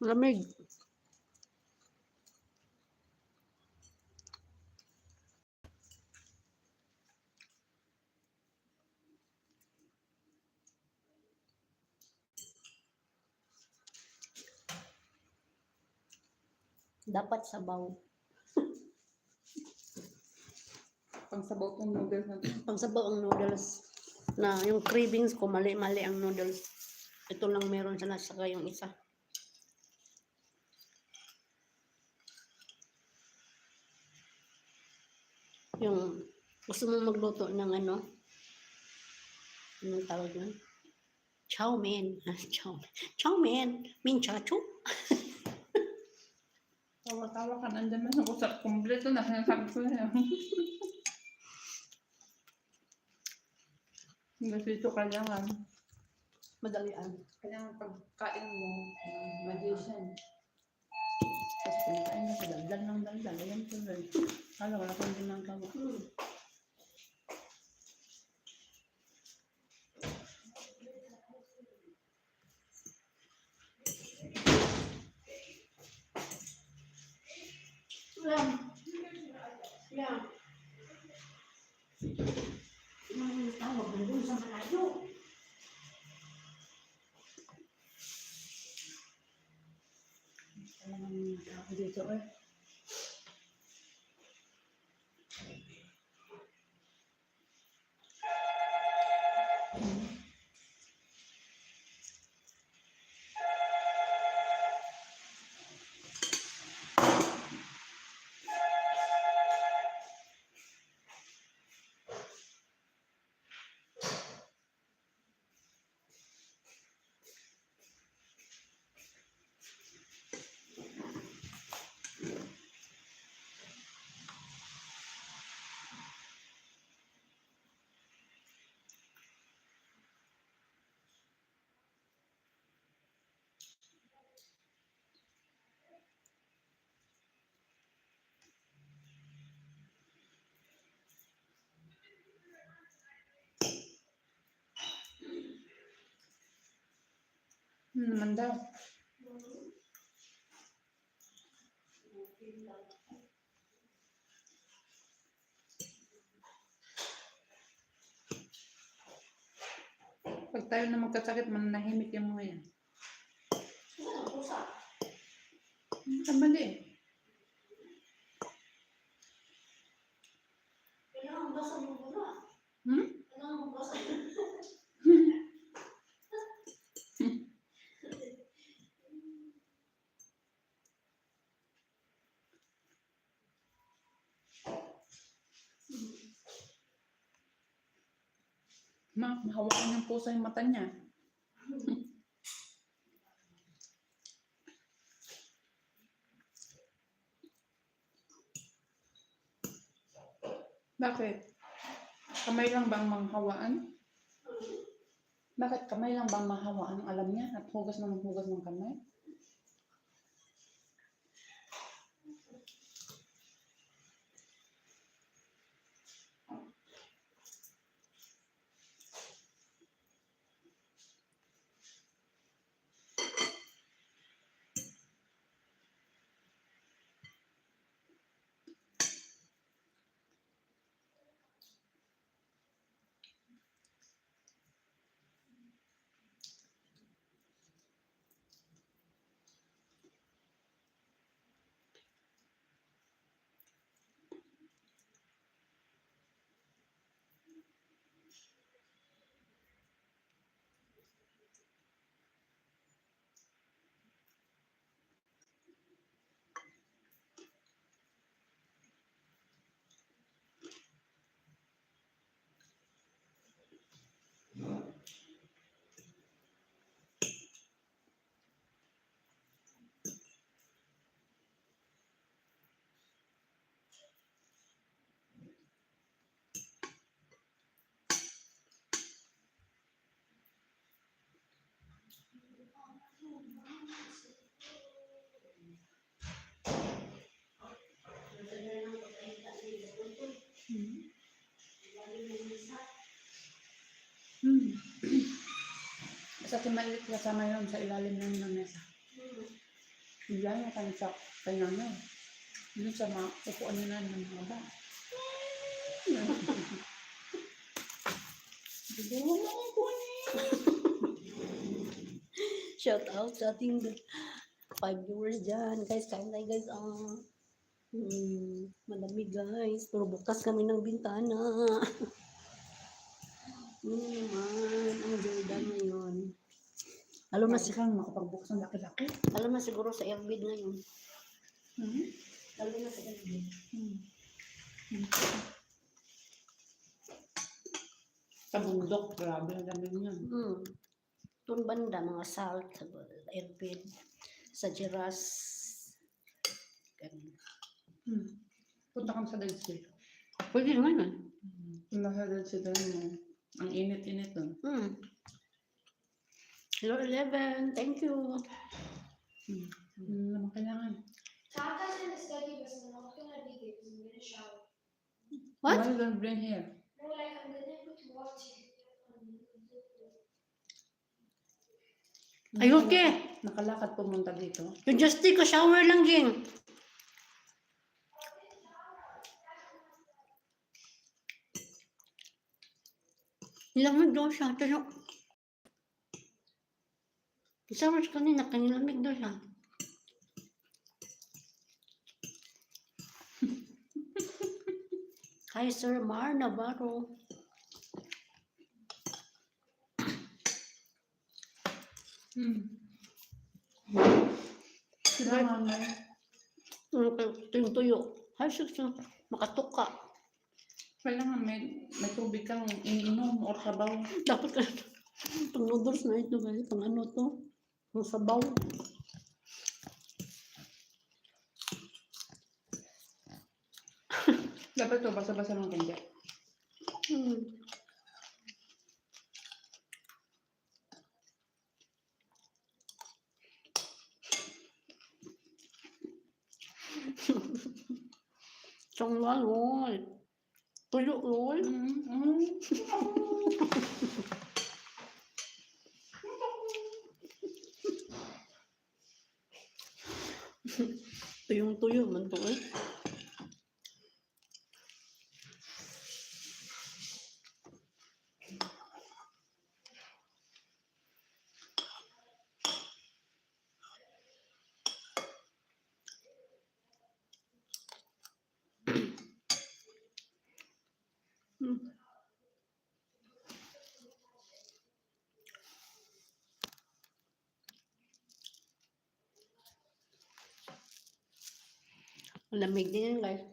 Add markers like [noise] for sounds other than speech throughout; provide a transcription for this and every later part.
Lamig. Dapat sabaw. [laughs] Pang sabaw tong noodles na to. Pang sabaw ang noodles na yung cravings ko, mali-mali ang noodles. Ito lang meron sa saka yung isa. Yung gusto mo magluto ng ano? Anong tawag yun? Chow mein. [laughs] Chow mein. Chow mein. Min chachu. [laughs] Tawa-tawa ka nandiyan man ako sa kumpleto na sinasabi ko na yun. [laughs] Nasito kailangan. Madalian. Kailangan pagkain mo, magician. Tapos pinakain mo sa daldan ng daldan. Ayan ko rin. Kala wala kang ginagawa. Hmm. Yan. Yan. Ang tawag nandun sa malayo. Kailangan mo mga tao dito eh. Hmm, naman daw. Pag tayo na magkasakit, mananahimik yung mga yan. Kamali eh. Hmm? [laughs] Ma, mahawakan ng puso yung mata niya. Bakit? Kamay lang ba ang manghawaan? Bakit kamay lang ba ang mahawaan ang alam niya at hugas ng hugas ng kamay? Basta maliit kasama yun sa ilalim ng ng mesa. Bigla na kayo sa kay nanay. Yun sa mga upuan na ng mga ba. Mo na upuan Shout out sa ating five viewers dyan. Guys, kain tayo guys. Ah, hmm, malamig guys. Pero bukas kami ng bintana. Yun [laughs] naman. Ang Jordan ngayon. Alam si kang makapagbukas ng laki-laki. alam na siguro sa Airbnb ngayon. Hmm? Alam na sa Airbnb. Hmm. Hmm. Sa bundok, grabe ang dami niyan. Hmm. Doon banda, mga salt, sa Airbnb. Sa Jiras. Ganun. Hmm. Punta kami sa Dead Sea. Pwede naman yun. Punta sa Dead Sea doon. Ang init-init doon. Hmm. Hello, Eleven. Thank you. Hmm. Ano naman kailangan? Tata's in the study, but I'm not gonna be there because I'm gonna shower. What? Why you don't bring here? No, like I'm gonna put water Are you okay? Nakalakad pumunta dito. You just take a shower lang, Ging. Nilamig daw siya. Pero, isa oras kanina, kanilamig daw siya. [laughs] Hi, Sir Mar Navarro. Hmm. Sila mamay. Ito yung tuyo. Hi, sus, makatuka. Kailangan may, may tubig kang iniinom or sabaw. Dapat ka [laughs] itong noodles na ito pang ano to, pang sabaw. Dapat to basa-basa ng kundi. Hmm. Trong quá rồi. Tôi dụ rồi. Mm, mm. Tuyong-tuyo man to eh. Hmm. Lamig din yan guys.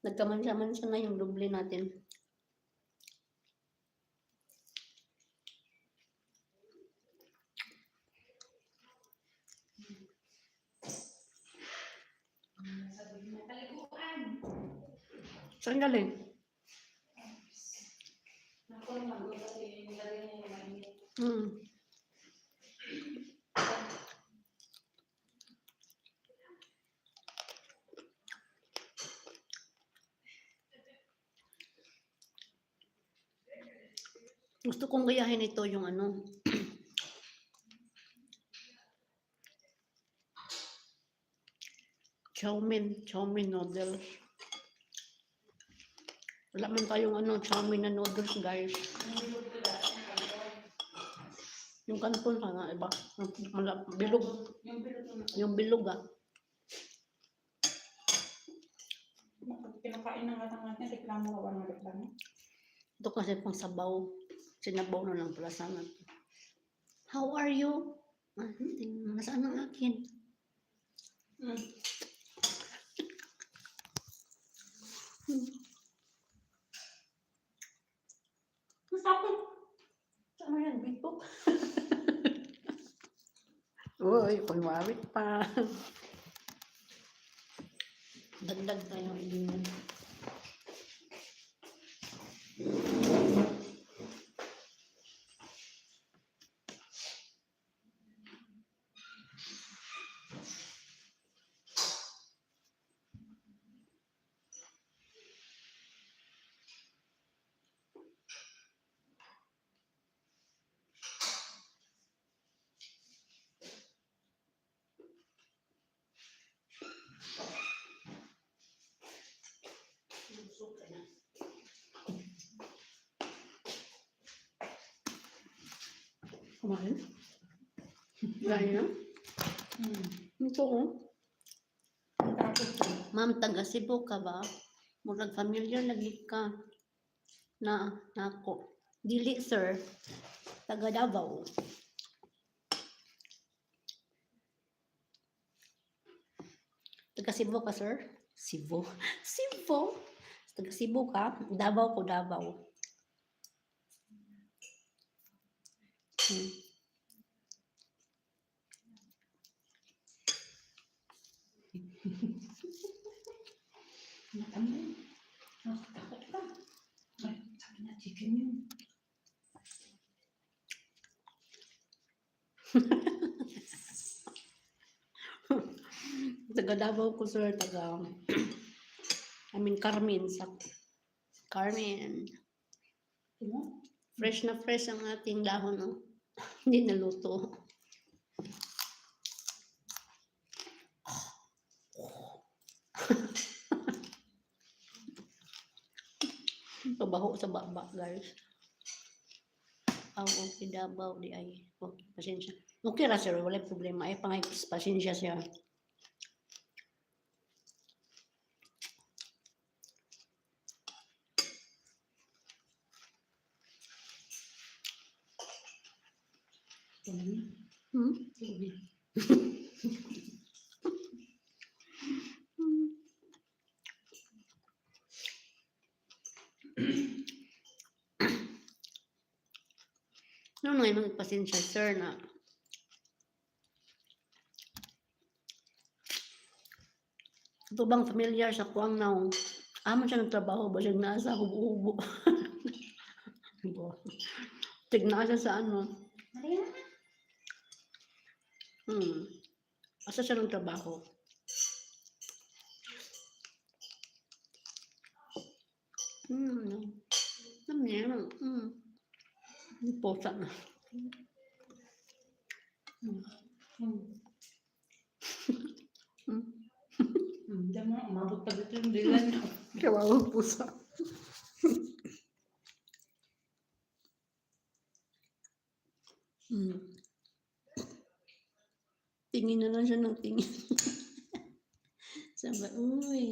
Nagkamansa-mansa na yung doble natin. Saan galing? Hmm. Gusto kong gayahin ito yung ano. [clears throat] chow mein, chow mein noodles. Wala man tayong ano, chow mein na noodles, guys. Yung kanton ka nga, iba. Yung Bilog. Yung na. Bilog ah. Pinakain ng atang natin, reklamo ka ba ng reklamo? Ito kasi pang sabaw. Sinabaw na lang pala sana. How are you? Ah, hindi. Nasaan ang akin? Mm. Masakit. Ano yan? Big [laughs] book? Uy, kunwari pa. Dagdag tayo din. Kumain? Kumain na? Hmm. Ito oh. Ko. Ma'am, taga Cebu ka ba? Murag familiar lagi ka. Na, nako. Dili, sir. Taga Davao. Taga Cebu ka, sir? Cebu? Cebu? Taga Cebu ka? Davao ko, Davao. Hmm. Matanda yun. Nakakatakot ka. Ay, sabi na chicken yun. Taga Davao ko, sir. Taga, I mean, Carmen. Sa Carmen. Fresh na fresh ang ating dahon, no? Hindi naluto. Pabaho sa baba, guys. Aw, okay, dabaw, di ay. Okay, pasensya. Okay ra, sir. Wala problema. Ay, pangay, pasensya siya. Ito na yun. Hmm? Tubig. [clears throat] Ano nga yung pasensya, sir, na ito bang familiar sa kuwang naong amo siya nagtrabaho ba siya nasa hubo-hubo. [laughs] Tigna siya sa ano. Hmm asa siya ano yan hmm Posa na. Hmm. Hmm. Hmm. Diyan mo, umabot pa dito yung dilan niya. Kawawang pusa. hmm. Tingin na lang siya ng tingin. Sabi, uy.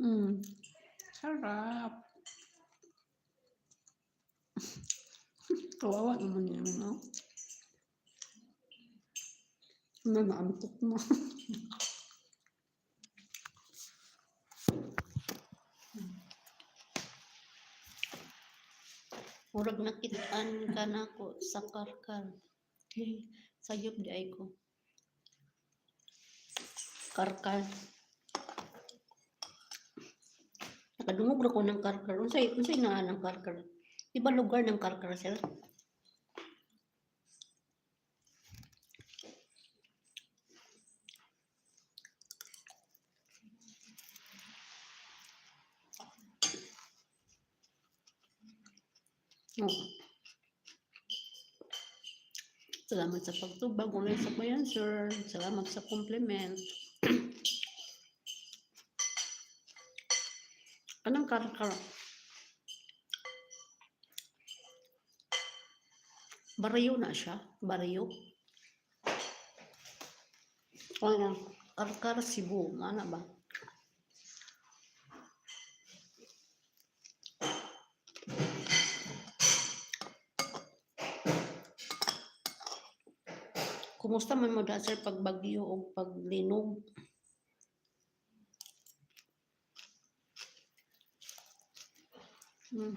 Hmm. Sarap. [laughs] Kawawa naman yan, no? Na naantok [laughs] na. Murag nakitaan ka na ko sa karkar. Sayop di ay ko. Karkar. Nakadungog na ko ng karkar. Unsay, unsay na ng karkar? Di ba lugar ng karkar, sir? Oh. Salamat sa pagtubag. Ulit sa po yan, sir. Salamat sa compliment. Anong karkar? Baryo na siya. Baryo. Ano? Karkar Cebu. Mana ba? Kumusta man mo da, sir pag bagyo o pag 嗯。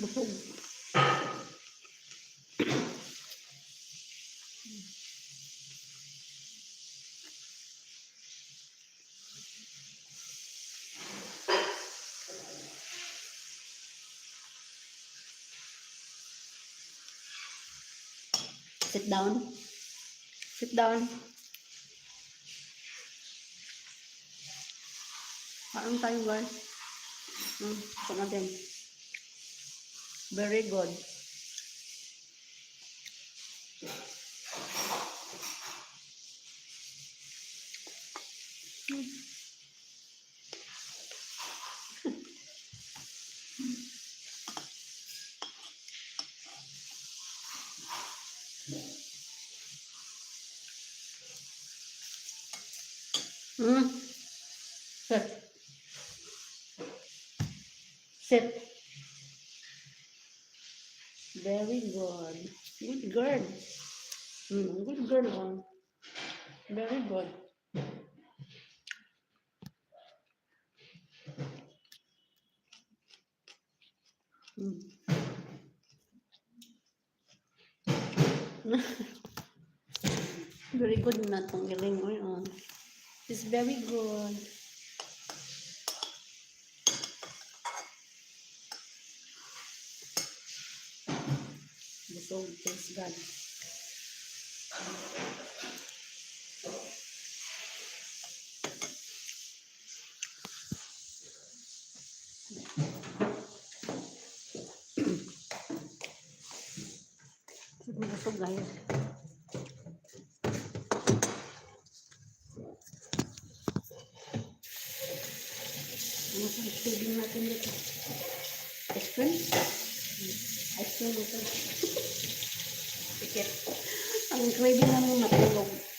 Busog. Sit down. Sit down. Kain tayo guys. Hmm, ito natin. Very good. Hmm. Sit. Sit. Very good. Good girl. Mm, good girl. Oh. Very good. Mm. [laughs] very good na itong iling. Oh. It's very good. Busog, praise God. Busog guys. Ano ice cream natin dito? Ice cream? Ice cream dito. Ang gravy na muna.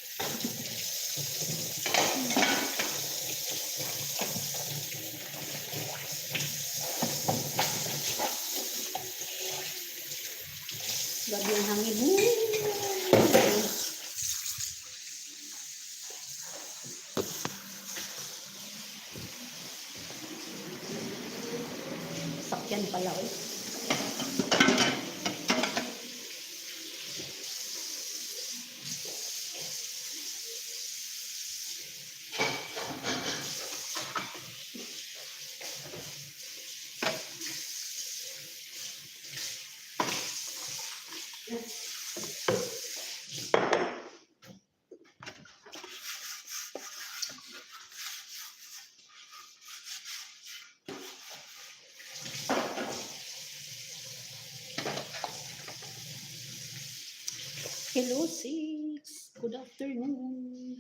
Hello, sis. Good afternoon.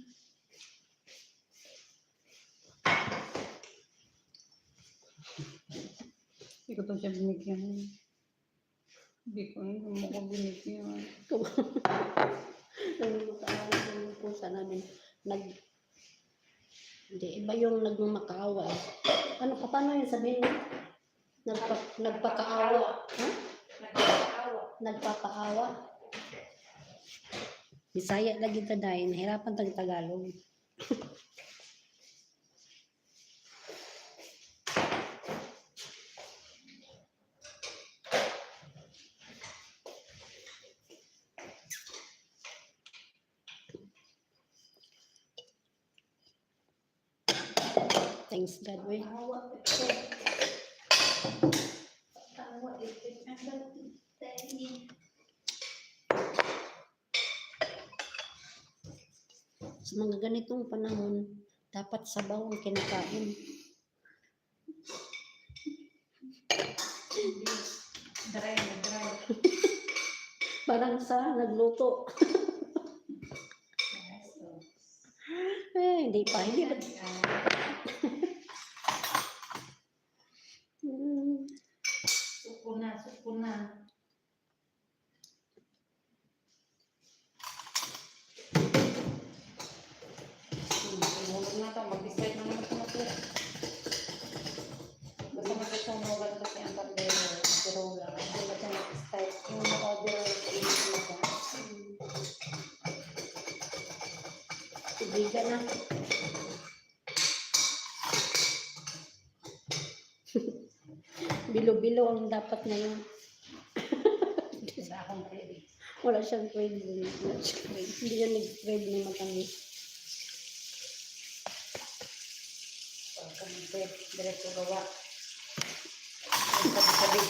Hindi ko to siya binigyan. Hindi ko, hindi mo ko binigyan. Nangungutawa yung pusa namin. Nag... Hindi, iba yung nagmamakaawa. eh. Ano pa, paano yung sabihin mo? Nagpa, nagpakaawa. Ha? Nagpapaawa. Bisaya lagi ta dahil nahirapan tag Tagalog. Thanks God, we. Ganitong panahon, dapat sabaw ang kinakain. Dry na dry. [laughs] Parang sa nagluto. Eh, hindi pa. Hindi ba? Dapat ngayon. Wala akong credit. Wala siyang credit. Wala siyang credit. Hindi siya nag-credit ng matamis. Pag kami pwede, diretso gawa. Sabi-sabi.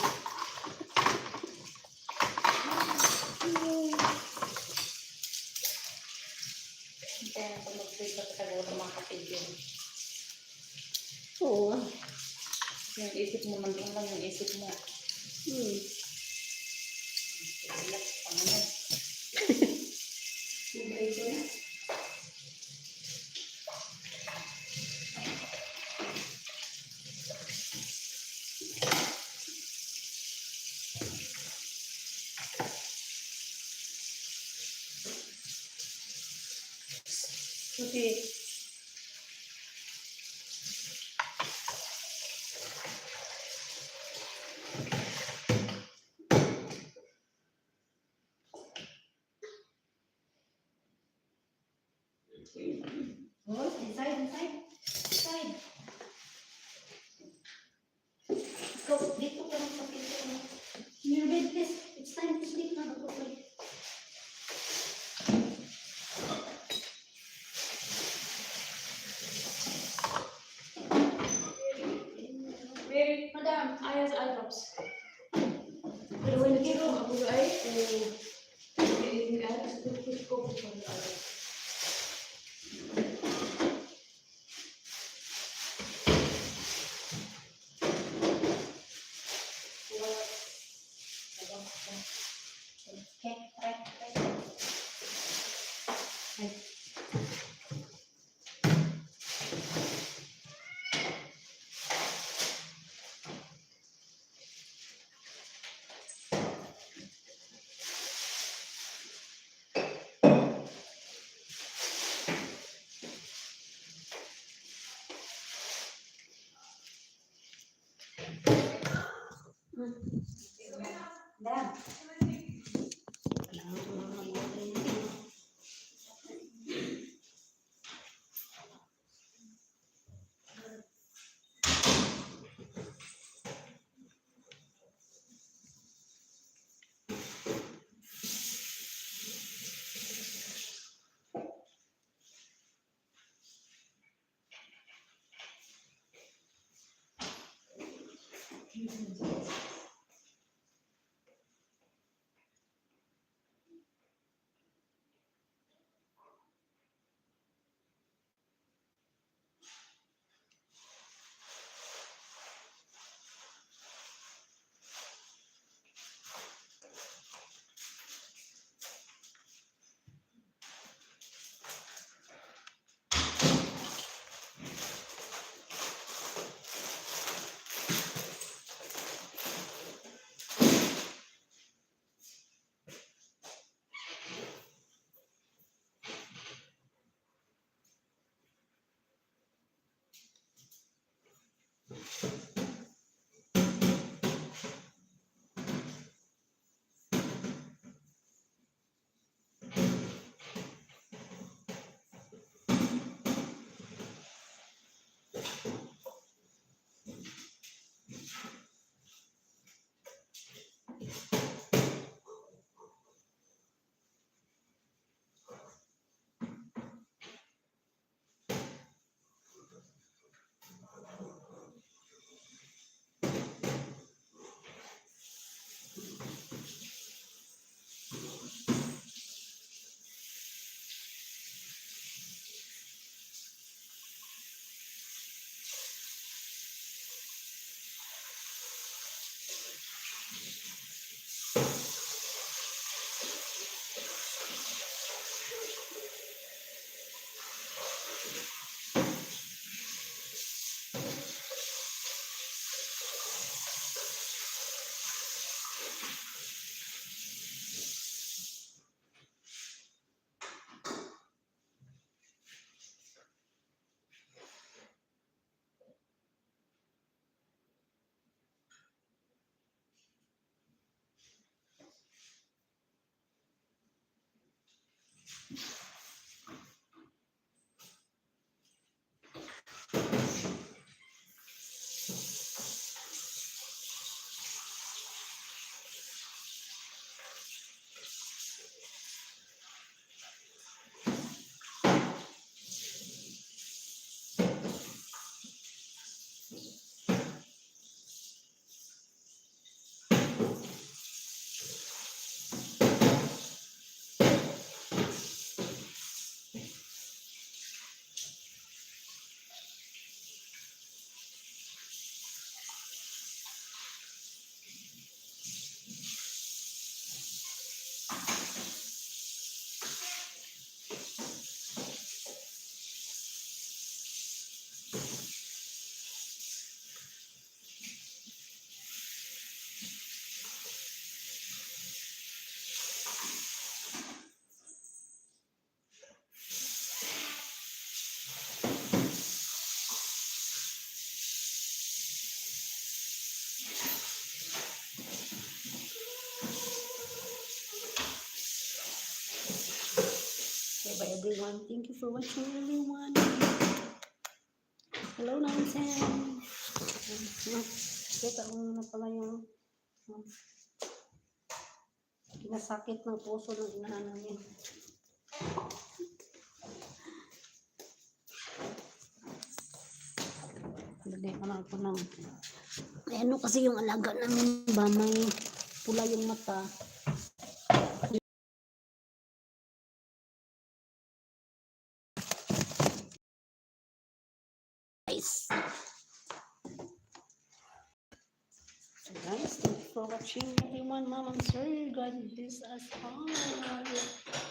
Kaya kung mag-pwede ka sa gawa ng mga kapatid Oo. Yung isip mo, nandun lang yung isip mo. Hmm. Thank you. Düşüneceğiz. Everyone. Thank you for watching everyone. Hello, Nansen. Kita mo na pala yung um, kinasakit ng puso ng inahan namin. Lagay ko na ito ng... Eh, ano kasi yung alaga namin ba? May pula yung mata. on, mom. I'm sorry you got this as hard.